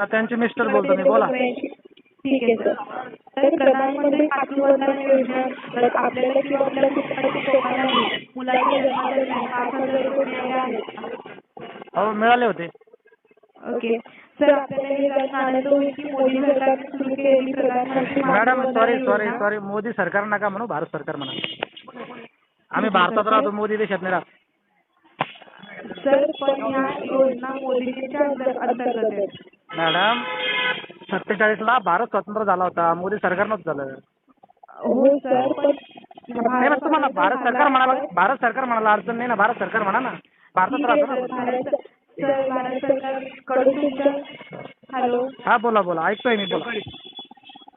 त्यांचे मिस्टर बोलतो मी बोला. ठीक आहे सर. तर प्रधानमंत्री मातृवंदना योजना आपल्याला किंवा आपल्या कुटुंबातील लोकांनाही पाच हज़ार रुपये मिळाले आहेत हो मिळाले होते. Okay. Sir madam sorry sorry sorry Modi सरकार नका म्हणू भारत सरकार म्हणा. आम्ही भारतात राहतो मोदी देशात नाही राहत. सर पण ह्या योजना मोदींच्या अंतर- अंतर्गत आहेत. मॅडम सत्तेचाळीसला भारत स्वतंत्र झाला होता. मोदी सरकार नव्हतं झालं. हो सर पण नाही ना तुम्हाला भारत सरकार म्हणाला भारत सरकार म्हणाला अडचण नाही ना भारत सरकार म्हणा ना. भारतात ठीक आहे राहतो सर ना भारत सर भारत सरकारकडून तुमच्या हॅलो? हा बोला बोला. ऐकतोय मी बोला.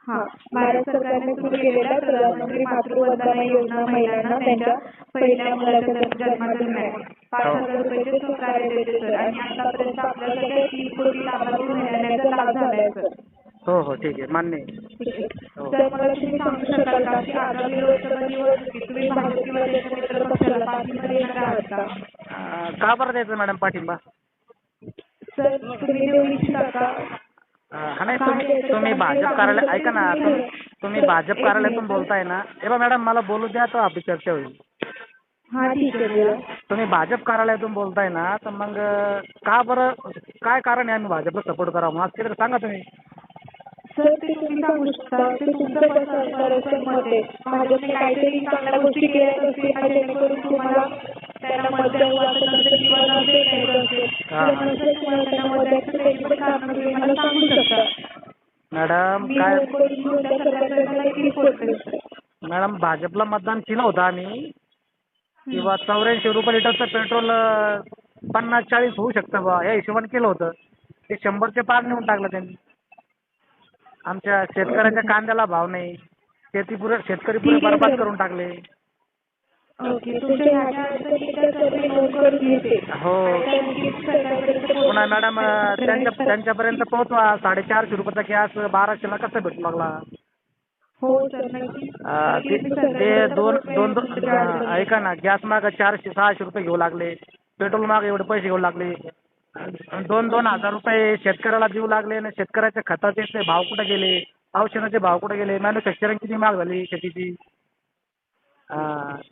हा भारत सरकारने सुरू केलेल्या प्रधानमंत्री मातृवंदना योजना महिलांना त्यांच्या पहिल्या मुलाच्या जन्म- जन्मादरम्यान पाच हजार रुपयाचे सहकार्य देते सर. आणि आतापर्यंत आपल्याकडे तीन कोटी लाभार्थी झालाय सर. हो हो ठीक आहे. मान्य आहे. ठीक आहे. सर मला तुम्ही सांगू शकाल का? की आगामी लोकसभा निवडणुकीत तुम्ही भाजप किंवा त्याच्या मित्र पक्षाला पाठिंबा देणार आहात का? अं, का बरं द्यायचं मॅडम पाठिंबा? सर तुम्ही देऊ इच्छिता का? अं, हा नाही तुम्ही तुम्ही भाजप कार्यालय ऐका ना तुम- तुम्ही भाजप कार्यालयातून बोलताय ना. हे बा मॅडम मला बोलू द्या तर आपली चर्चा होईल. हा ठीक आहे बोला. तुम्ही भाजप कार्यालयातून बोलताय ना तर मग का बरं काय कारण आहे आम्ही भाजपला सपोर्ट करावं? मग असं काहीतरी सांगा तुम्ही. सर ते तुम्ही सांगू शकता. ते तुमचं मत आहे भाजपने काहीतरी चांगल्या गोष्टी केल्या असतील का जेणेकरून तुम्हाला त्यांना मत द्यावं वाटत असेल किंवा नसेल द्यायचं असेल. किंवा नसेल तुम्हाला त्यांना मत द्यायचं त्याची पण कारणं तुम्ही मला सांगू शकता. मॅडम मी काय? vote करून तुमच्या सरकारकडे एक रिपोर्ट करेन मॅडम भाजपला मतदान केलं होतं आम्ही. किंवा चौऱ्याऐंशी रुपये लिटरचं पेट्रोल पन्नास चाळीस होऊ शकतं बा या हिशोबाने केलं होतं. ते शंभरचे पार नेऊन टाकलं त्यांनी. आमच्या शेतकऱ्याच्या कांद्याला भाव नाही. शेती पुरे शेतकरी पुरे बरबाद. करून टाकले. ओके तुमच्या हो. नक्कीच पुन्हा मॅडम त्यांच्या त्यांच्यापर्यंत पोहोचवा. साडेचारशे रुपयाचा गॅस बाराशेला कसं भेटू लागला? हो सर नक्की. अं, ते दोन दोन दोन वेळेत अं, ऐका ना गॅस माग चारशे सहाशे रुपये घेऊ लागले. पेट्रोल माग एवढे पैसे घेऊ लागले. दोन दोन हजार रुपये शेतकऱ्याला देऊ लागले आणि शेतकऱ्याच्या खताचे ते भाव कुठे गेले? औषधाचे भाव कुठे गेले? मॅन्युफॅक्चरिंग किती महाग झाली शेतीची?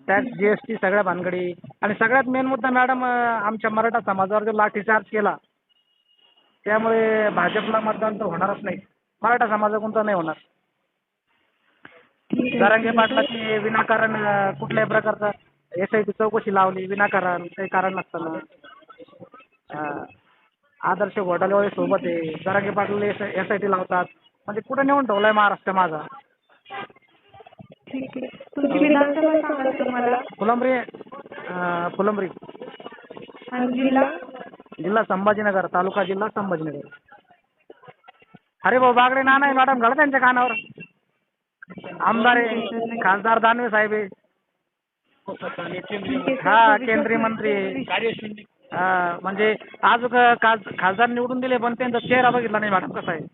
टॅक्स जी एस टी सगळ्या भानगडी. आणि सगळ्यात मेन मुद्दा मॅडम आमच्या मराठा समाजावर जो लाठीचार्ज केला त्यामुळे भाजपला मतदान तर होणारच नाही. मराठा समाजाकडून तर नाही होणार. जरांगे पाटलाची विनाकारण कुठल्याही प्रकारचा एस आय टी चौकशी लावली विनाकारण काही कारण नसताना. अं, आदर्श घोटालेवाले सोबत आहे. Jarange Patil S I T लावतात. म्हणजे कुठे नेऊन ठेवलाय महाराष्ट्र माझा? ठीक आहे तुमची विधानसभा सांगा सर मला. फुलंब्री अं, फुलंब्री. आणि जिल्हा? जिल्हा संभाजीनगर तालुका जिल्हा संभाजीनगर. अरे भाऊ बागडे नाना आहे मॅडम घाला त्यांच्या कानावर. आमदार आहे खासदार दानवे साहेब आहे. हा केंद्रीय मंत्री आहे. हा म्हणजे आज खास खासदार निवडून दिले पण त्यांचा चेहरा बघितला नाही मॅडम कसा आहे?